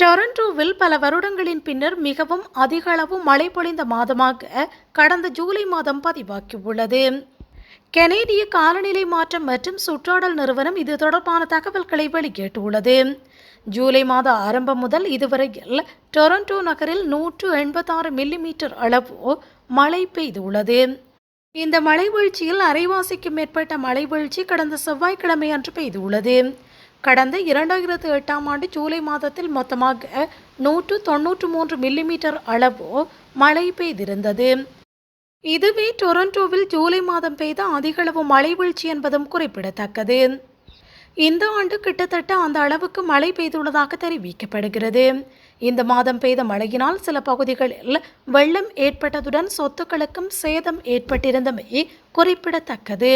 டொரண்டோவில் பல வருடங்களின் பின்னர் மிகவும் அதிக அளவு மழை பொழிந்த மாதமாக கடந்த ஜூலை மாதம் பதிவாகியுள்ளது. கெனேடிய காலநிலை மாற்றம் மற்றும் சுற்றாடல் நிறுவனம் இது தொடர்பான தகவல்களை வெளியிட்டுள்ளது. ஜூலை மாத ஆரம்பம் முதல் இதுவரையில் டொரண்டோ நகரில் நூற்று எண்பத்தாறு மில்லிமீட்டர் அளவு மழை பெய்துள்ளது. இந்த மழை வீழ்ச்சியில் அரைவாசிக்கும் மேற்பட்ட மழை வீழ்ச்சி கடந்த செவ்வாய்க்கிழமை அன்று பெய்துள்ளது. கடந்த இரண்டாயிரத்து எட்டாம் ஆண்டு ஜூலை மாதத்தில் மொத்தமாக நூற்று தொன்னூற்று மூன்று மில்லிமீட்டர் அளவு மழை பெய்திருந்தது. இதுவே டொரண்டோவில் ஜூலை மாதம் பெய்த அதிகளவு மழை வீழ்ச்சி என்பதும் குறிப்பிடத்தக்கது. இந்த ஆண்டு கிட்டத்தட்ட அந்த அளவுக்கு மழை பெய்துள்ளதாக தெரிவிக்கப்படுகிறது. இந்த மாதம் பெய்த மழையினால் சில பகுதிகளில் வெள்ளம் ஏற்பட்டதுடன் சொத்துக்களுக்கும் சேதம் ஏற்பட்டிருந்தமை குறிப்பிடத்தக்கது.